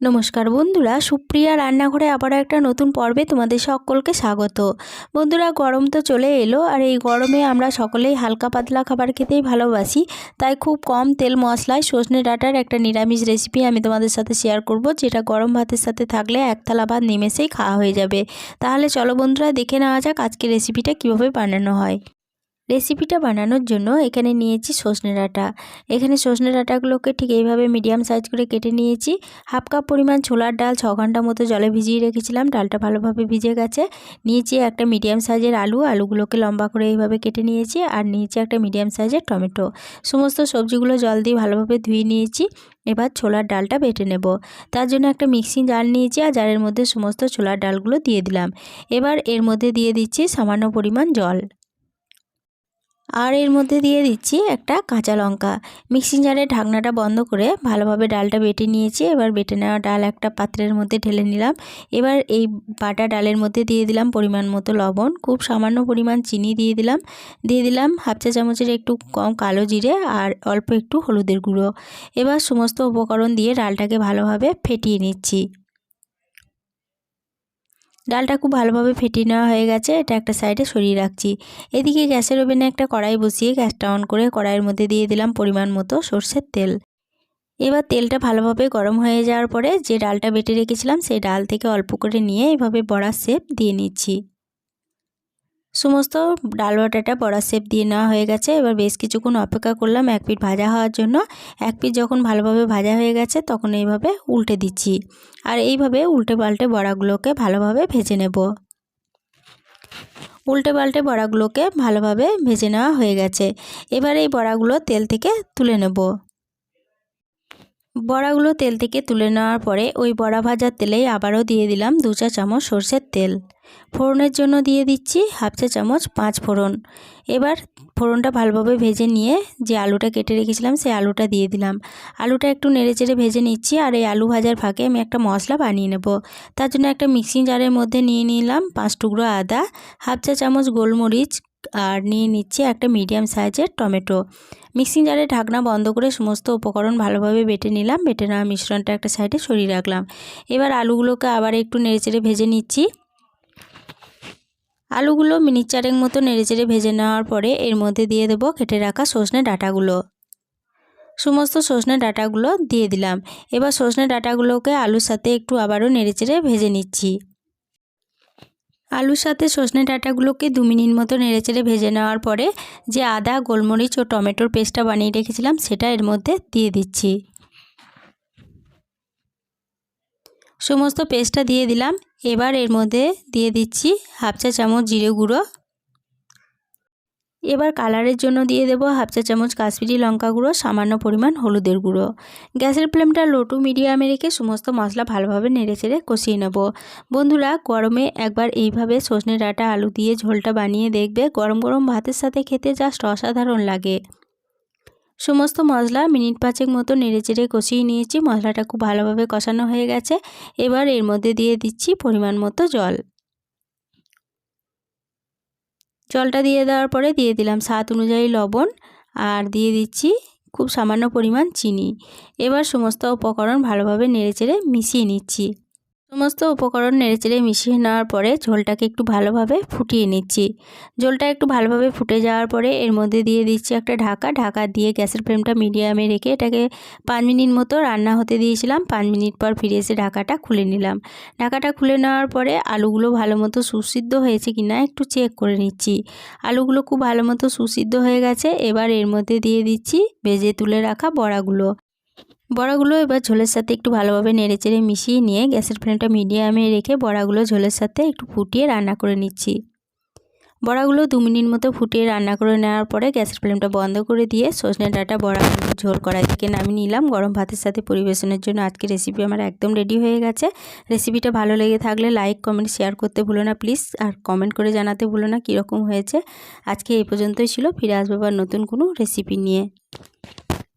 নমস্কার বন্ধুরা, সুপ্রিয়া রান্নাঘরে আবারও একটা নতুন পর্বে তোমাদের সকলকে স্বাগত। বন্ধুরা, গরম তো চলে এলো, আর এই গরমে আমরা সকলেই হালকা পাতলা খাবার খেতেই ভালোবাসি। তাই খুব কম তেল মশলায় সজনে ডাঁটার একটা নিরামিষ রেসিপি আমি তোমাদের সাথে শেয়ার করব, যেটা গরম ভাতের সাথে থাকলে এক থালা ভাত নিমেষেই খাওয়া হয়ে যাবে। তাহলে চলো বন্ধুরা, দেখে নেওয়া যাক আজকে রেসিপিটা কীভাবে বানানো হয়। রেসিপিটা বানানোর জন্য এখানে নিয়েছি সজনে ডাঁটা এখানে সজনে ডাঁটাগুলোকে ঠিক এইভাবে মিডিয়াম সাইজ করে কেটে নিয়েছি। হাফ কাপ পরিমাণ ছোলার ডাল, ছ ঘণ্টা মতো জলে ভিজিয়ে রেখেছিলাম। ডালটা ভালোভাবে ভিজে গেছে। নিয়েছি একটা মিডিয়াম সাইজের আলু। আলুগুলোকে লম্বা করে এইভাবে কেটে নিয়েছি আর নিয়েছি একটা মিডিয়াম সাইজের টমেটো। সমস্ত সবজিগুলো জল দিয়ে ভালোভাবে ধুয়ে নিয়েছি। এবার ছোলার ডালটা বেটে নেব। তার জন্য একটা মিক্সিং জার নিয়েছি আর জারের মধ্যে সমস্ত ছোলার ডালগুলো দিয়ে দিলাম। এবার এর মধ্যে দিয়ে দিচ্ছি সামান্য পরিমাণ জল। আর এর মধ্যে দিয়ে দিচ্ছি একটা কাঁচা লঙ্কা। মিক্সিং জারের ঢাকনাটা বন্ধ করে ভালোভাবে ডালটা বেটে নিয়েছি। এবার বেটে নেওয়া ডাল একটা পাত্রের মধ্যে ঢেলে নিলাম। এবার এই বাটা ডালের মধ্যে দিয়ে দিলাম পরিমাণ মতো লবণ, খুব সামান্য পরিমাণ চিনি দিয়ে দিলাম। দিয়ে দিলাম হাফ চা চামচের একটু কম কালো জিরে আর অল্প একটু হলুদের গুঁড়ো। এবার সমস্ত উপকরণ দিয়ে ডালটাকে ভালোভাবে ফেটিয়ে নিচ্ছি। ডালটা খুব ভালোভাবে ফেটিয়ে নেওয়া হয়ে গেছে, এটা একটা সাইডে সরিয়ে রাখছি। এদিকে গ্যাসের ওভেনে একটা কড়াই বসিয়ে গ্যাসটা অন করে কড়াইয়ের মধ্যে দিয়ে দিলাম পরিমাণ মতো সর্ষের তেল। এবার তেলটা ভালোভাবে গরম হয়ে যাওয়ার পরে যে ডালটা বেটে রেখেছিলাম, সেই ডাল থেকে অল্প করে নিয়ে এভাবে বড়া শেপ দিয়ে নিচ্ছি। সমস্ত ডাল বাটাটা বড়া শেপ দিয়ে নেওয়া হয়ে গেছে। এবার বেশ কিছুক্ষণ অপেক্ষা করলাম এক পিঠ ভাজা হওয়ার জন্য। এক পিঠ যখন ভালোভাবে ভাজা হয়ে গেছে, তখন এইভাবে উল্টে দিচ্ছি। আর এইভাবে উল্টে পাল্টে বড়াগুলোকে ভালোভাবে ভেজে নেব। উল্টে পাল্টে বড়াগুলোকে ভালোভাবে ভেজে নেওয়া হয়ে গেছে। এবার এই বড়াগুলো তেল থেকে তুলে নেব। বড়াগুলো তেল থেকে তুলে নেওয়ার পরে ওই বড়া ভাজার তেলেই আবারও দিয়ে দিলাম দু চা চামচ সর্ষের তেল। ফোড়নের জন্য দিয়ে দিচ্ছি হাফ চা চামচ পাঁচ ফোড়ন। এবার ফোড়নটা ভালোভাবে ভেজে নিয়ে যে আলুটা কেটে রেখেছিলাম সেই আলুটা দিয়ে দিলাম। আলুটা একটু নেড়ে চেড়ে ভেজে নিচ্ছি আর এই আলু ভাজার ফাঁকে আমি একটা মশলা বানিয়ে নেব। তার জন্য একটা মিক্সিং জারের মধ্যে নিয়ে নিলাম পাঁচ টুকরো আদা, হাফ চা চামচ গোলমরিচ আর নিয়ে নিচ্ছি একটা মিডিয়াম সাইজের টমেটো। মিক্সিং জারে ঢাকনা বন্ধ করে সমস্ত উপকরণ ভালোভাবে বেটে নিলাম, বেটে নেওয়া মিশ্রণটা একটা সাইডে সরিয়ে রাখলাম। এবার আলুগুলোকে আবার একটু নেড়েচেড়ে ভেজে নিচ্ছি। আলুগুলো মিনিট চারেক মতো নেড়েচেড়ে ভেজে নেওয়ার পরে এর মধ্যে দিয়ে দেবো কেটে রাখা সজনে ডাটাগুলো। সমস্ত সজনে ডাটাগুলো দিয়ে দিলাম। এবার সজনে ডাটাগুলোকে আলুর সাথে একটু আবারও নেড়েচেড়ে ভেজে নিচ্ছি। আলুর সাথে সজনে ডাঁটাগুলোকে দু মিনিট মতো নেড়েচেড়ে ভেজে নেওয়ার পরে যে আদা, গোলমরিচ ও টমেটোর পেস্টটা বানিয়ে রেখেছিলাম, সেটা এর মধ্যে দিয়ে দিচ্ছি। সমস্ত পেস্টটা দিয়ে দিলাম। এবার এর মধ্যে দিয়ে দিচ্ছি হাফ চা চামচ জিরে গুঁড়ো। এবার কালারের জন্য দিয়ে দেবো হাফ চা চামচ কাশ্মীরি লঙ্কা গুঁড়ো, সামান্য পরিমাণ হলুদের গুঁড়ো। গ্যাসের ফ্লেমটা লো টু মিডিয়ামে রেখে সমস্ত মশলা ভালোভাবে নেড়ে চেড়ে কষিয়ে নেব। বন্ধুরা, গরমে একবার এইভাবে সজনে ডাঁটা আলু দিয়ে ঝোলটা বানিয়ে দেখবে গরম গরম ভাতের সাথে খেতে জাস্ট অসাধারণ লাগে। সমস্ত মশলা মিনিট পাঁচেক মতো নেড়ে চেড়ে কষিয়ে নিয়েছি, মশলাটা খুব ভালোভাবে কষানো হয়ে গেছে। এবার এর মধ্যে দিয়ে দিচ্ছি পরিমাণ মতো জল। জলটা দিয়ে দেওয়ার পরে দিয়ে দিলাম স্বাদ অনুযায়ী লবণ আর দিয়ে দিচ্ছি খুব সামান্য পরিমাণ চিনি। এবার সমস্ত উপকরণ ভালোভাবে নেড়ে চেড়ে মিশিয়ে নিচ্ছি। সমস্ত উপকরণ নেড়েচেড়ে মিশিয়ে নেওয়ার পরে ঝোলটাকে একটু ভালোভাবে ফুটিয়ে নিচ্ছি। ঝোলটা একটু ভালোভাবে ফুটে যাওয়ার পরে এর মধ্যে দিয়ে দিচ্ছি একটা ঢাকা। ঢাকা দিয়ে গ্যাসের ফ্লেমটা মিডিয়ামে রেখে এটাকে পাঁচ মিনিট মতো রান্না হতে দিয়েছিলাম। পাঁচ মিনিট পর ফিরে এসে ঢাকাটা খুলে নিলাম। ঢাকাটা খুলে নেওয়ার পরে আলুগুলো ভালো মতো সুসিদ্ধ হয়েছে কি না একটু চেক করে নিচ্ছি। আলুগুলো খুব ভালো মতো সুসিদ্ধ হয়ে গেছে। এবার এর মধ্যে দিয়ে দিচ্ছি ভেজে তুলে রাখা বড়াগুলো। বড়াগুলো এবার ঝোলের সাথে একটু ভালোভাবে নেড়েচেড়ে মিশিয়ে নিয়ে গ্যাসের ফ্লেমটা মিডিয়ামে রেখে বড়াগুলো ঝোলের সাথে একটু ফুটিয়ে রান্না করে নিচ্ছি। বড়াগুলো দু মিনিট মতো ফুটিয়ে রান্না করে নেওয়ার পরে গ্যাসের ফ্লেমটা বন্ধ করে দিয়ে সজনে ডাটা বড়া ঝোল কড়াই থেকে নামিয়ে নিলাম। গরম ভাতের সাথে পরিবেশনের জন্য আজকে রেসিপি আমার একদম রেডি হয়ে গেছে। রেসিপিটা ভালো লেগে থাকলে লাইক কমেন্ট শেয়ার করতে ভুলো না প্লিজ আর কমেন্ট করে জানাতে ভুলো না কীরকম হয়েছে। আজকে এই পর্যন্তই ছিল। ফিরে আসব আবার নতুন কোনো রেসিপি নিয়ে।